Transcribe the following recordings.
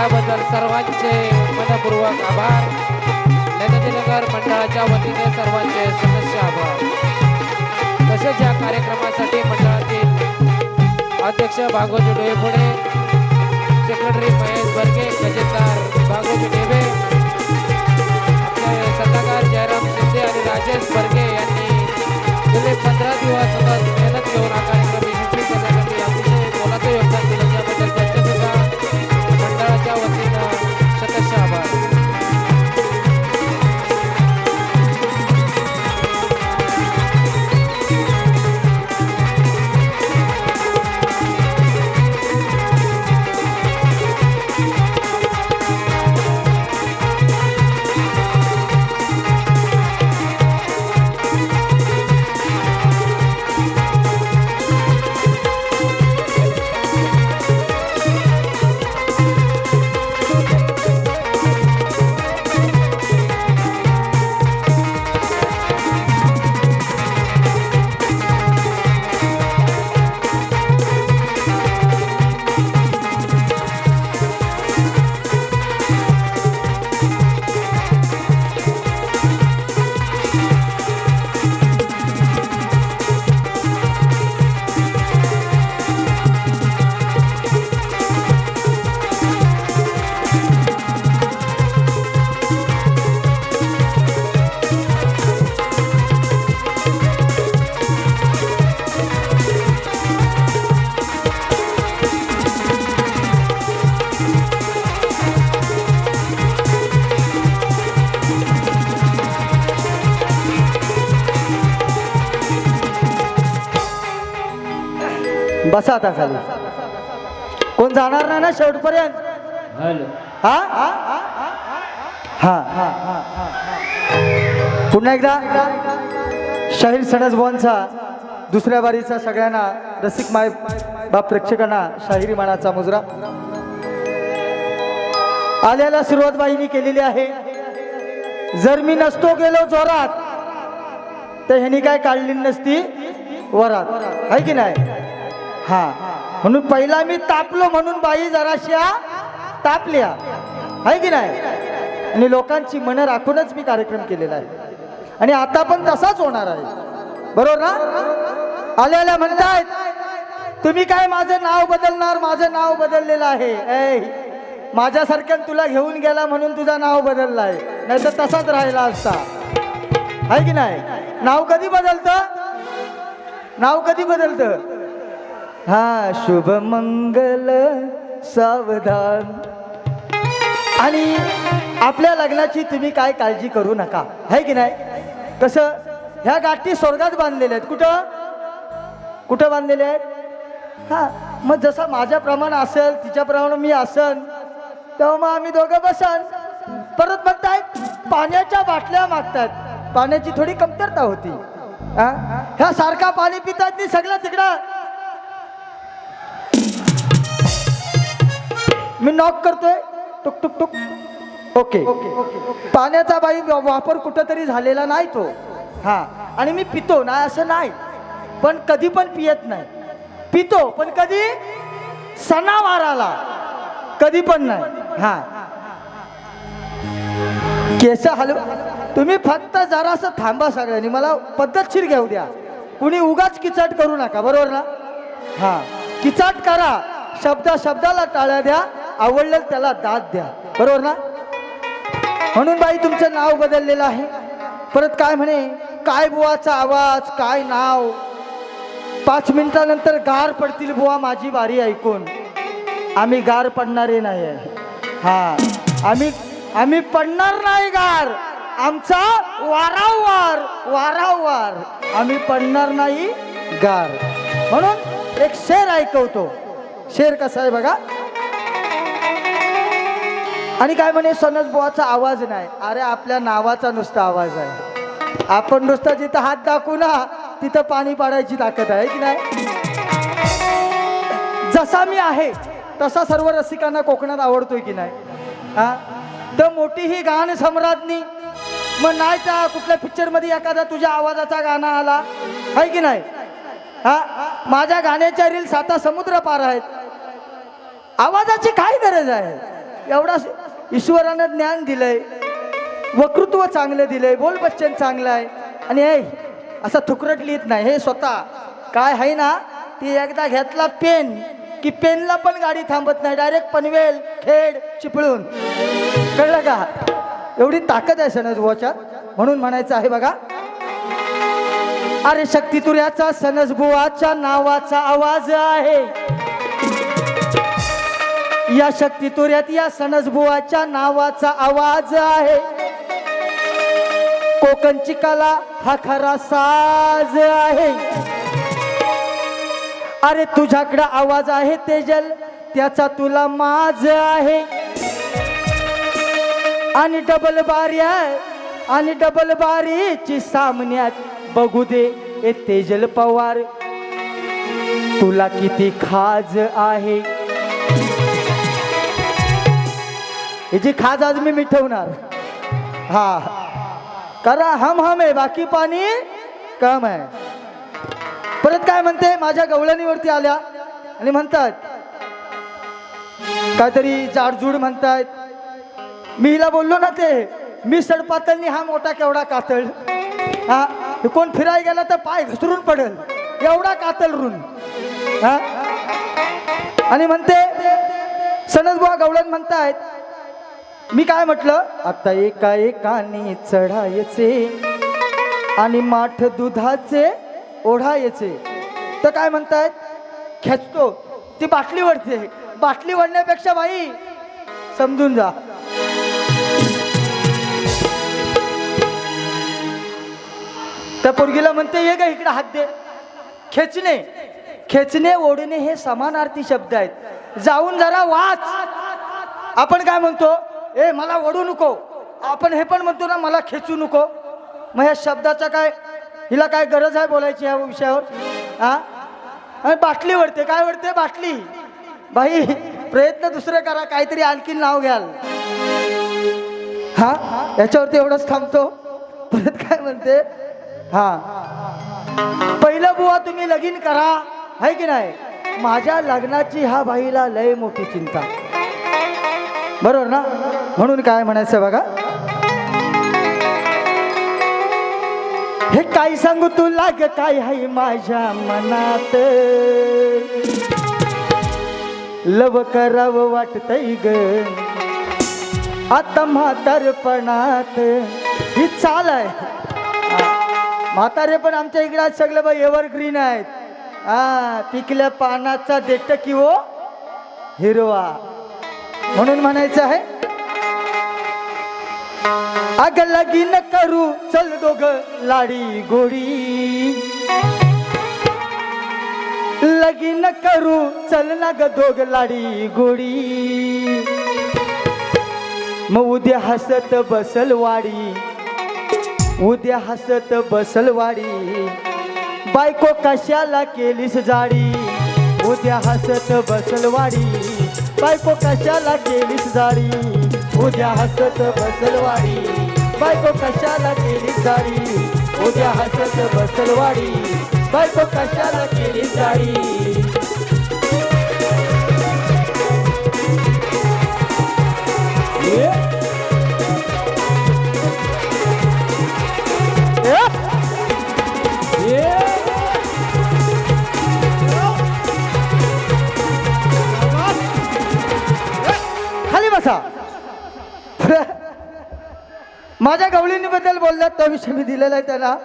त्याबद्दल सर्वांचे मनपूर्वक आभार. नगर मंडळाच्या वतीने सर्वांचे सदस्य आभार. तसेच या कार्यक्रमासाठी मंडळातील अध्यक्ष भागवती डोईफोडे सेक्रेटरी महेश बर्गे खजिनदार भागवती डेबे आपले सल्लागार जयराम शिंदे आणि राजेश बर्गे यांनी गेले पंधरा दिवस सतत मेहनत घेऊन हा कार्यक्रम यशस्वी करण्यात बसा आता खाली कोण जाणार नाही ना शेवटपर्यंत? हा हा? हा. पुन्हा एकदा शाहीर सणस बोनचा दुसऱ्या बारीचा सगळ्यांना रसिक माय बाप प्रेक्षकांना शाहिरी मानाचा मुजरा. आल्याला सुरुवात बाईनी केलेली आहे. जर मी नसतो गेलो जोरात तर ह्यानी काय काढली नसती? वरात. आहे की नाही? हा. म्हणून पहिला मी तापलो म्हणून बाई जराशा तापल्या. आहे की नाही? आणि लोकांची मनं राखूनच मी कार्यक्रम केलेला आहे. आणि आता पण तसाच होणार आहे. बरोबर ना? आल्या आल्या म्हणतायत तुम्ही काय माझं नाव बदलणार? माझं नाव बदललेलं आहे. ऐ माझ्यासारख्या तुला घेऊन गेला म्हणून तुझं नाव बदललं आहे. नाही तर तसाच राहिला असता. आहे की नाही? नाव कधी बदलतं? नाव कधी बदलतं? हा शुभ मंगल सावधान. आणि आपल्या लग्नाची तुम्ही काय काळजी करू नका आहे की नाही? कसं? ह्या गाठी स्वर्गात बांधलेल्या आहेत. कुठं? कुठं बांधलेल्या आहेत? हा मग जसा माझ्याप्रमाणे असेल तिच्याप्रमाणे मी असन तेव्हा मग आम्ही दोघं बसन. परत म्हणतायत पाण्याच्या बाटल्या मागतात. पाण्याची थोडी कमतरता होती. ह्या सारखा पाणी पितात मी सगळं तिकडं. मी नॉक करतोय. टुक टुक टुक. ओके पाण्याचा बाई वापर कुठंतरी झालेला नाही तो. हा. आणि मी पितो नाही असं नाही. पण कधी पण पियत नाही. पितो पण कधी? सणावाराला. कधी पण नाही. हा. केस हलव. तुम्ही फक्त जरासं थांबा सगळ्यांनी. मला पद्धतशीर घेऊ द्या. कुणी उगाच किचाट करू नका. बरोबर ना? हा. किचाट करा. शब्द शब्दाला टाळ्या द्या. आवडलं त्याला दाद द्या. बरोबर ना? म्हणून बाई तुमचं नाव बदललेलं आहे. परत काय म्हणे? काय बुवाचा आवाज? काय नाव? पाच मिनिटानंतर गार पडतील बुवा माझी बारी ऐकून. आम्ही गार पडणारे नाही आहे. हा. आम्ही आम्ही पडणार नाही गार. आमचा वारावार वारावार. आम्ही पडणार नाही गार. म्हणून एक शेर ऐकवतो. शेर कसा आहे बघा? आणि काय म्हणे सनस बुवाचा आवाज नाही. अरे आपल्या नावाचा नुसता आवाज आहे. आपण नुसतं जिथं हात दाखवू ना तिथं पाणी पाडायची ताकद आहे की नाही? जसा मी आहे तसा सर्व रसिकांना कोकणात आवडतोय की नाही? हा? तर मोठी ही गाण सम्राज्ञी. मग नाही त्या कुठल्या पिक्चरमध्ये एखादा तुझ्या आवाजाचा गाणं आला? आहे की नाही? हा? माझ्या गाण्याच्या रील साता समुद्र पार आहेत. आवाजाची काय गरज आहे? एवढा ईश्वरानं ज्ञान दिलंय वक्तृत्व चांगलं दिलंय बोल बच्चन चांगलं आहे. आणि हे असं थुकरट लिहित नाही हे स्वतः. काय आहे ना ती एकदा घेतला पेन की पेनला पण गाडी थांबत नाही डायरेक्ट पनवेल खेड चिपळून कळलं का? एवढी ताकद आहे सनज बुवाच्या म्हणून म्हणायचं आहे बघा. अरे शक्ती तुऱ्याचा सनज बुवाच्या नावाचा आवाज आहे. या शक्ती तुऱ्यात या सणसबुवाच्या नावाचा आवाज आहे. कोकणची कला हा खरा साज आहे. अरे तुझ्याकडं आवाज आहे तेजल त्याचा तुला माज आहे. आणि डबल बारी आहे आणि डबल बारीची सामन्यात बघू दे ए तेजल पवार तुला किती खाज आहे. हिची खाज आज मी मिठवणार. हा. करा हम हम आहे बाकी पाणी कम आहे. परत काय म्हणते? माझ्या गवळणीवरती आल्या. आणि म्हणतात काहीतरी जाडजूड म्हणतायत. मी हिला बोललो ना ते मी सडपातळनी हा मोठा केवढा कातळ. हा? कोण फिराय गेला तर पाय घसरून पडेल. एवढा कातळ रून. हा? आणि म्हणते सनदबुवा गवळण म्हणतायत मी काय म्हटलं? आता एका एकाने चढायचे आणि माठ दुधाचे ओढायचे. तर काय म्हणतायत? खेचतो. ती बाटली वडते बाटली वडण्यापेक्षा बाई समजून जा. त्या पोरगीला म्हणते ये ग इकडे हात दे. खेचणे. खेचणे ओढणे हे समानार्थी शब्द आहेत. जाऊन जरा वाच. आपण काय म्हणतो? ए मला ओढू नको. आपण हे पण म्हणतो ना मला खेचू नको. मग ह्या शब्दाचा काय हिला काय गरज आहे बोलायची या विषयावर? हा आणि बाटली वडते काय वडते बाटली. बाई प्रयत्न दुसरे करा काहीतरी आणखीन नाव घ्याल. हा? याच्यावरती एवढंच थांबतो. परत काय म्हणते? हा. पहिलं बुवा तुम्ही लगीन करा. आहे की नाही? माझ्या लग्नाची हा बाईला लय मोठी चिंता. बरोबर ना? म्हणून काय म्हणायचं बघा? हे काय सांगू तुला ग? काय आहे माझ्या मनात? लव करावं वाटतय ग. आता म्हातारपणात. ही चाल आहे. म्हातारे पण आमच्या इकडे आज सगळे बाई एव्हरग्रीन आहेत. हा पिकल्या पानाचा देट किंवा हो. हिरवा. म्हणून म्हणायचं आहे अग लगीन करू चल दोघ लाडी गोडी. लगीन करू चल ना ग दोघ लाडी गोडी. मग उद्या हसत बसल वाडी उद्या हसत बसल वाडी. बायको कशाला केलीस जाडी उद्या हसत बसल वाडी. बायको कशाला केलीस जाळी उद्या हसत बसलवाडी. बायको कशाला केलीस जाळी उद्या हसत बसलवाडी. बायको कशाला केलीस जाळी Yeah. माझ्या गवळींबद्दल बोललात तो विषय मी दिलेला आहे त्याला.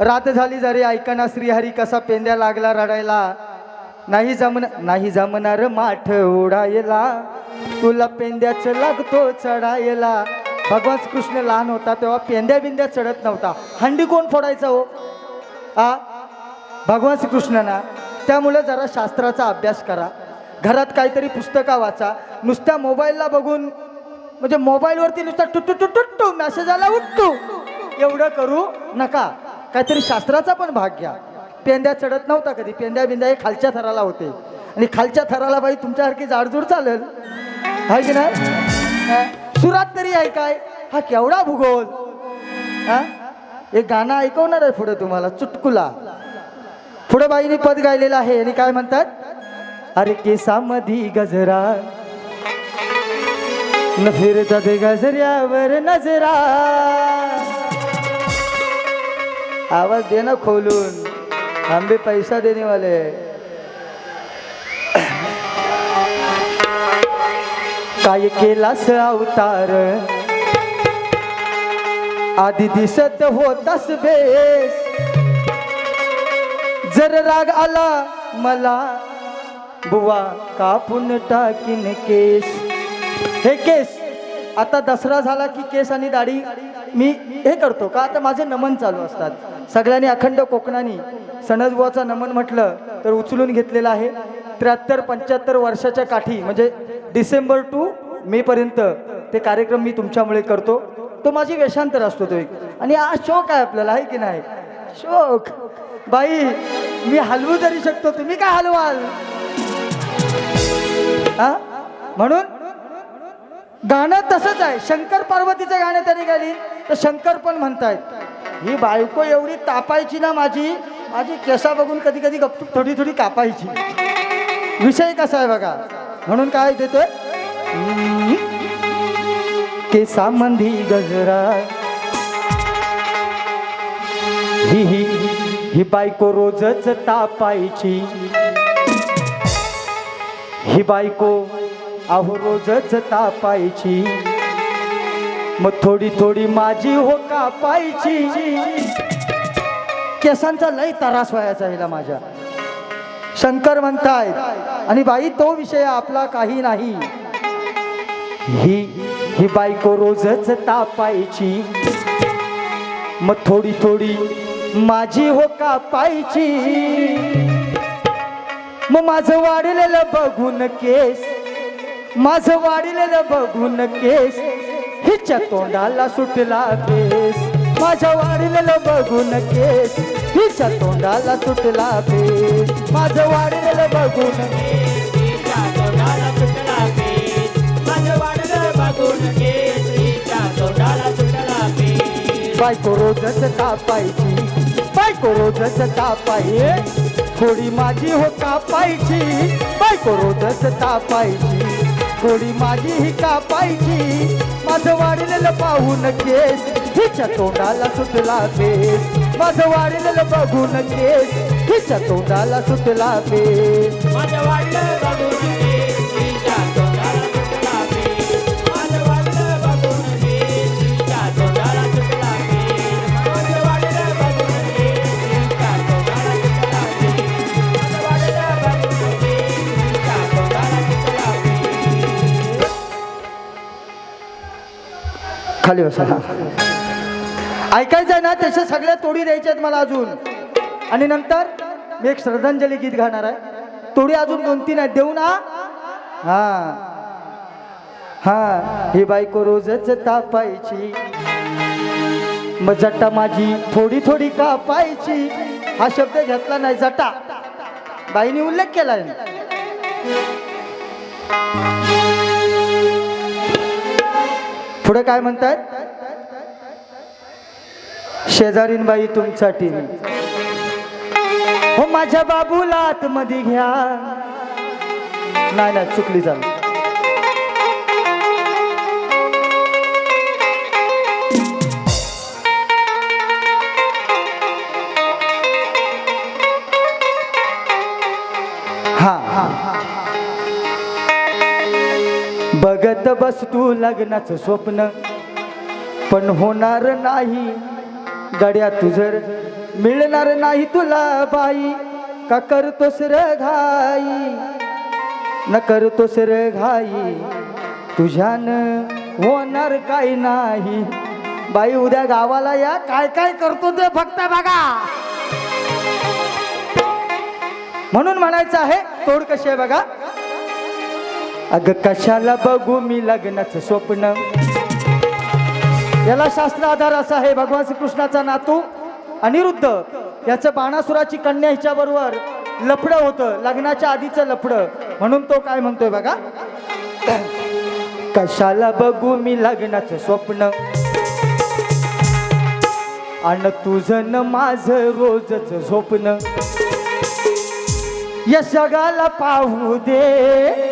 रात झाली जरी ऐकना श्रीहरी कसा पेंद्या लागला रडायला. नाही जमन नाही जमणार माठ उडायला. तुला पेंद्याच लागतो चढायला. भगवान कृष्ण लहान होता तेव्हा पेंद्या बिंद्या चढत नव्हता. हंडी कोण फोडायचा हो? आ? भगवान श्रीकृष्णांना. त्यामुळे जरा शास्त्राचा अभ्यास करा. घरात काहीतरी पुस्तका वाचा. नुसत्या मोबाईलला बघून म्हणजे मोबाईलवरती नुसता टुटू टुटू टुट्टू मेसेज आला उठतो एवढं करू नका. काहीतरी शास्त्राचा पण भाग घ्या. पेंद्या चढत नव्हता कधी. पेंद्या बिंद्या हे खालच्या थराला होते. आणि खालच्या थराला बाई तुमच्यासारखी जाडजूड चालेल. आहे की नाही? सुरात तरी आहे काय? हा केवढा भूगोल. हा? एक गाणं ऐकवणार आहे पुढे तुम्हाला. चुटकुला. पुढे बाईने पद गायलेलं आहे. आणि काय म्हणतात? अरे केसामधी गजरा. न फिरतात गजऱ्यावर नजरा. आवाज दे ना खोलून. आंबे पैसा देने वाले काय केलास अवतार? आधी दिसत होतास बेस. जर राग आला मला बुवा कापून टाकीन केस. हे केस आता दसरा झाला की केस आणि दाढी मी हे करतो. का आता माझे नमन चालू असतात. सगळ्यांनी अखंड कोकणानी सणजबुवाचा नमन म्हटलं तर उचलून घेतलेलं आहे त्र्याहत्तर पंच्याहत्तर वर्षाच्या काठी म्हणजे डिसेंबर टू मे पर्यंत ते कार्यक्रम मी तुमच्यामुळे करतो. तो माझी वेशांतर असतो तो एक. आणि हा शोक आहे आपल्याला आहे की नाही? शोक. बाई मी हलवू तरी शकतो. तुम्ही काय हलवाल? म्हणून गाणं तसंच आहे. शंकर पार्वतीचं गाणं तरी गाली तर शंकर पण म्हणतायत. ही बायको एवढी तापायची ना माझी माझी केसा बघून कधी कधी गपचूप थोडी थोडी कापायची. विषय कसा आहे बघा? म्हणून काय देतोय? हम्म. केसामंदी गजरा. ही ही ही बायको रोजच तापायची. ही बायको अहो रोजच तापायची. मग थोडी थोडी माझी हो कापायची. केसांचा लय त्रास व्हायचा हिला माझ्या. शंकर म्हणतायत आणि बाई तो विषय आपला काही नाही. ही ही बायको रोजच तापायची. मग थोडी थोडी माझी हो कापायची. मग माझं वाढलेलं बघून केस माझं वाढलेलं बघून केस हिच्या तोंडाला सुटला केस. माझ्या वाढलेलं बघून केस हिच्या तोंडाला सुटला केस. माझं वाढलेलं बघून बायको रोजच कापायची बायको रोजच तापाये थोडी माझी हो कापायची बायको रोजच कापायची. थोडी माझी ही कापायची. माझं वाढलेलं पाहून केस हिच्या तोंडाला सुटला केस माझं वाढलेलं बघून केस हिच्या तोंडाला सुटला केस माझं वाढलं खाली बसा. ऐकायचं आहे ना त्याच्या सगळ्या तोडी द्यायच्या आहेत मला अजून. आणि नंतर मी एक श्रद्धांजली गीत गाणार आहे. तोडी अजून दोन तीन आहेत. देऊ ना? हा. हा. ही बायको रोजच तापायची. मग जटा माझी थोडी थोडी कापायची. हा शब्द घेतला नाही जटा. बाईने उल्लेख केलाय. पुढे काय म्हणतायत शेजारीन बाई तुमच्यासाठी. हो माझ्या बाबूला आतमध्ये घ्या. नाही नाही चुकली झाली. हा हा. बघत बस तू लग्नाचं स्वप्न. पण होणार नाही गड्या तुझर मिळणार नाही तुला बाई. का करतोस र घाई? न करतोस र घाई? तुझ्यान होणार काही नाही? बाई उद्या गावाला या. काय काय करतो ते फक्त बघा. म्हणून म्हणायचं आहे तोड कशी आहे बघा? अग कशाला बघू मी लग्नाचं स्वप्न? याला शास्त्र आधार असा आहे भगवान श्रीकृष्णाचा नातू अनिरुद्ध. याचं बाणासुराची कन्या हिच्याबरोबर लफडं होतं लग्नाच्या आधीचं लफडं. म्हणून तो काय म्हणतोय बघा? कशाला बघू मी लग्नाचं स्वप्न? अन तुझं न माझं रोजच झोपणं. या सगळ्याला पाहू दे.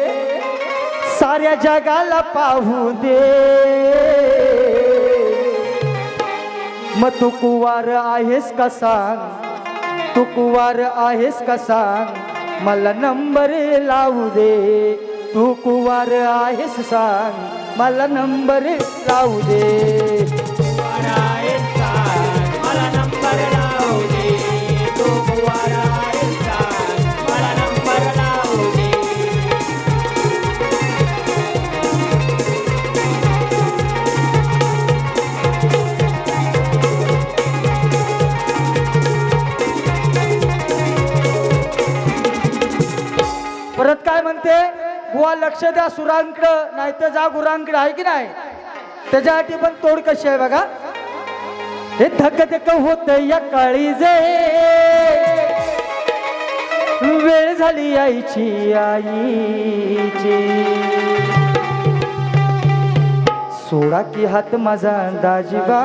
साऱ्या जगाला पाहू दे. मग तू कुवार आहेस का सांग? तू कुवार आहेस का सांग? मला नंबर लावू दे. तू कुवार आहेस सांग? मला नंबर लावू दे. लक्ष द्या सुरांकडं नाही तर जा गुरांकडे आहे की नाही? त्याच्यासाठी पण तोड कशी आहे बघा. हे धक धक होत या काळी जे. वेळ झाली आईची आईची. सोडा की हात माझा दाजीबा.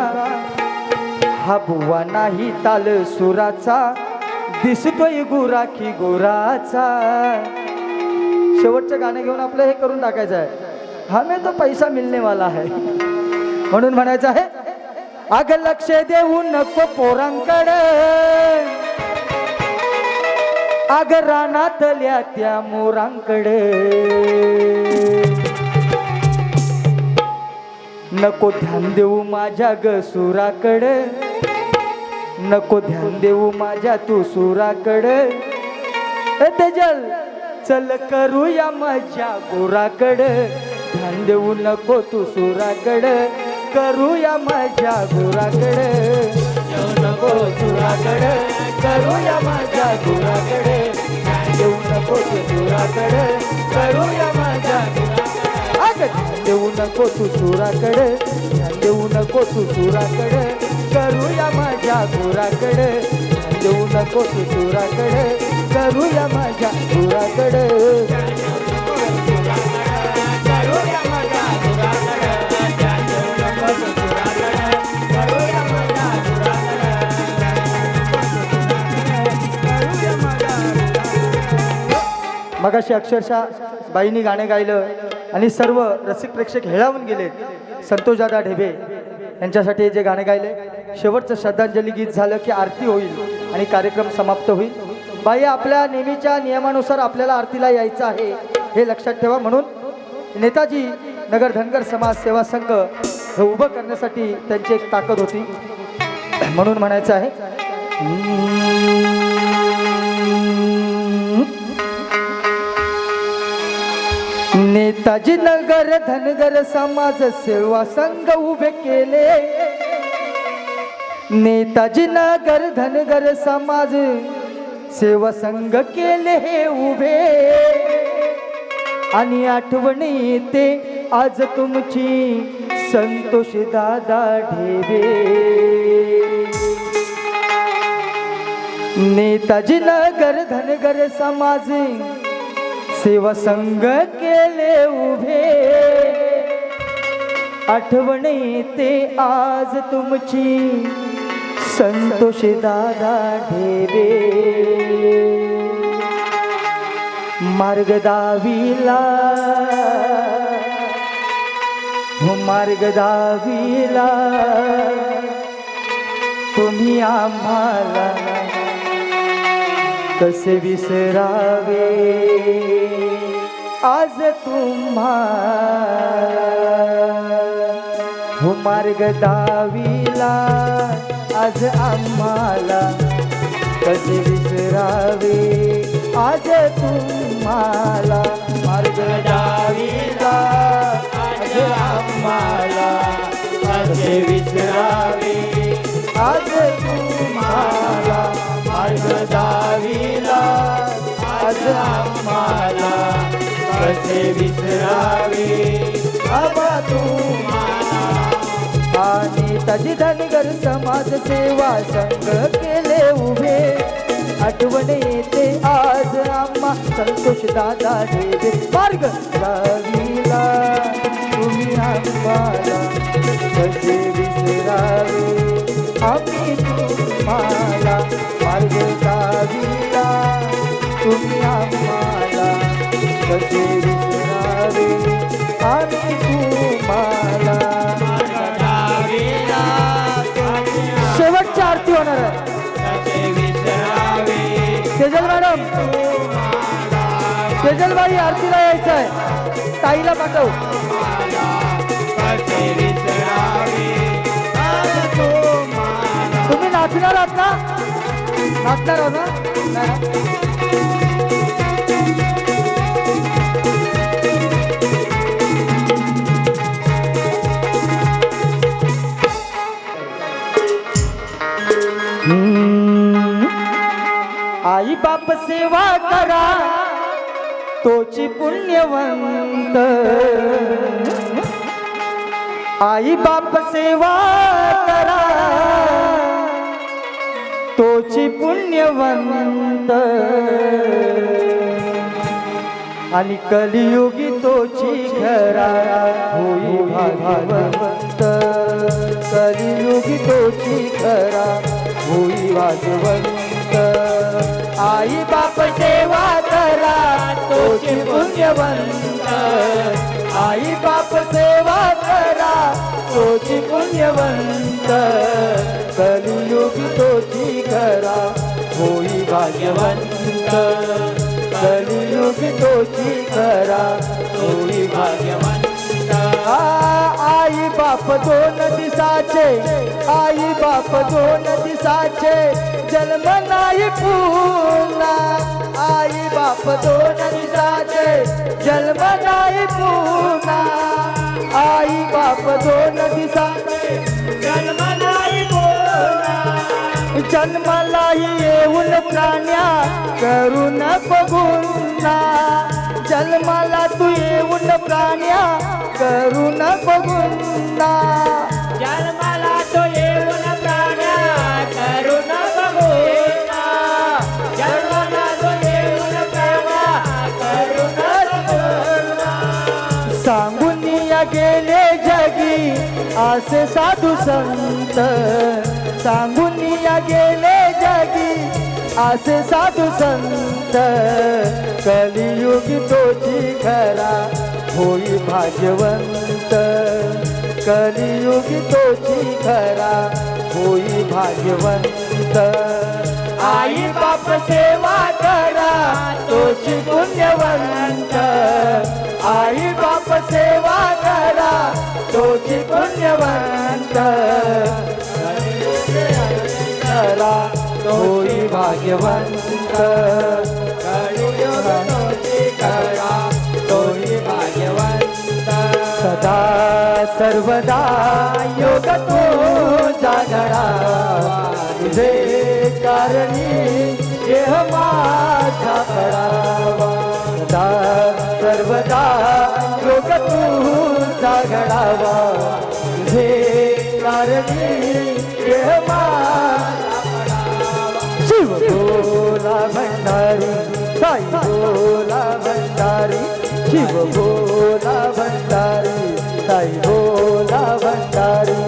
हा बुवा नाही ताल सुराचा दिसतोय गुराखी गुराचा. शेवटचं गाणं घेऊन आपलं हे करून टाकायचं आहे. हमें तो पैसा मिळणे वाला आहे म्हणून म्हणायचं आहे अग लक्ष देऊ नको पोरांकड. अग रानातल्या त्या मोरांकडे. नको ध्यान देऊ माझ्या ग सुराकडे. नको ध्यान देऊ माझ्या तू सुराकडे. ए तेजल चल करूया माझ्या गोराकड. ध्यान देऊ नको तू सुराकड. करूया माझ्या गोराकड. देऊ नको सुराकड. करूया माझ्या गोराकड. ध्यान देऊ नको तू सुराकड. करूया माझ्या अग देऊ नको तू सुराकड. ध्यान देऊ नको तू सुराकड. करूया माझ्या गोराकड. ध्यान नको तू करूया माझ्या गोराकड मगाशी अक्षरशः बाईंनी गाणे गायलं आणि सर्व रसिक प्रेक्षक हेळावून गेले संतोषदादा ढेबे यांच्यासाठी जे गाणे गायले शेवटचं श्रद्धांजली गीत झालं की आरती होईल आणि कार्यक्रम समाप्त होईल. बाई आपल्या नेहमीच्या नियमानुसार आपल्याला आरतीला यायचं आहे हे लक्षात ठेवा म्हणून नेताजी नगर धनगर समाज सेवा संघ हे उभं करण्यासाठी त्यांची एक ताकद होती. म्हणून म्हणायचं आहे नेताजी नगर धनगर समाज सेवा संघ उभे केले. नेताजी नगर धनगर समाज सेवा संघ केले हे उभे. आणि आठवण येते आज तुमची संतोष दादा ढेबे. नेताजी नगर धनगर समाज सेवा संघ केले उभे. आठवण येते आज तुमची संतोष दादा ढेबे मार्ग दावीला. हो मार्ग दावीला. तुम्ही आम्हाला कसे विसरावे? आज तुम्हा हो मार्ग दावीला. आज आम्हाला कसे विसरावे? आज तुम्हाला मार्ग दावीला आज आम्हाला कसे विसरावे? आज तुम्हाला मार्ग दावीला आज आम्हाला कसे विसरावे? आबा तू आणि धनगर समाज सेवा संघ केले उभे. आठवण येते आज आम्हा संतोष दादा देवे. मार्ग दावीला तुम्ही आम्हाला. कसे विसरावे आम्ही तुम्हाला. मार्ग दावीला तुम्ही आम्हाला. कसे विसरावे आम्ही तुम्हाला. शेवटची आरती होणार आहे. कसे विसरावे सेजल मॅडम सेजलबाई आरतीला यायचं आहे ताईला पाठव. तुम्ही नाचणार आहात ना? नाचणार आहात ना? बाप सेवा करा. तोची पुण्यवंत. आई बाप सेवा करा. तोची पुण्यवंत. आणि कलियुगी तोची खरा होई भागवंत. कलियुगी तोची घरा होई भागवंत. आई बाप सेवा करा तोची पुण्यवंत. आई बाप सेवा करा तोची पुण्यवंत. कलियुग तोची करा होई भाग्यवंत. कलियुग तोची करा होई भाग्यवंत. आई बाप दोन दिसाचे आई बाप दोन दिसाचे जन्म नाही पुन्हा आई बाप दोन दिसाचे जन्म नाही पुन्हा आई बाप दोन दिसाचे जन्म नाही जन्मलाही येऊन प्राण्या करून बघुन्ना जन्माला तू येऊन प्राण्या करून बघुन्ना संत सांगून या गेले जगी असे साधू संत. कलियुगी तोची खरा होई भाग्यवंत. कलियुगी तोची खरा होई भाग्यवंत. आई बाप सेवा करा तोची पुण्यवंत. आई बाप सेवा करा तोची पुण्यवंत. करा तोही भाग्यवंत. करा तोही भाग्यवंत सदा सर्वदा योग तो जागरा. तुझे कारणी देह माझा पडावा सर्वदा योग तुझा घडावा. तुझे कारणी देह माझा शिव भोला भंडारी साई बोला भंडारी. शिव भोला भंडारी साई भोला भंडारी.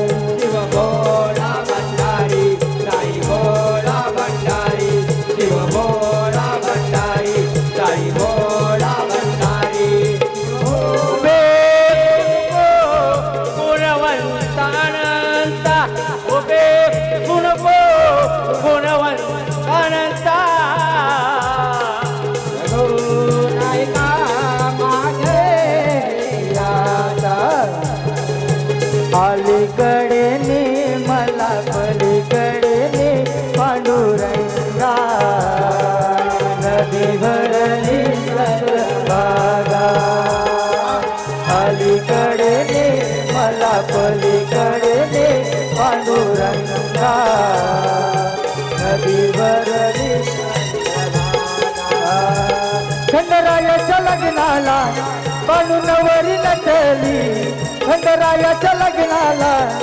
लग्नाला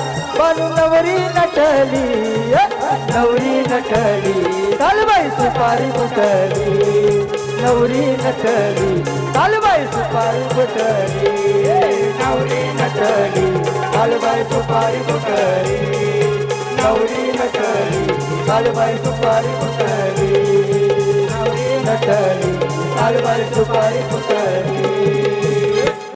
नवरी नटली. नवरी नटली. कालबाई सुपारी फुटली. नवरी नटली. कालबाई सुपारी फुटली. नवरी नटली. कालबाई सुपारी फुटली. नवरी नटली. कालबाई सुपारी फुटली. नवरी नटली. गालवर सुपारी फुटली.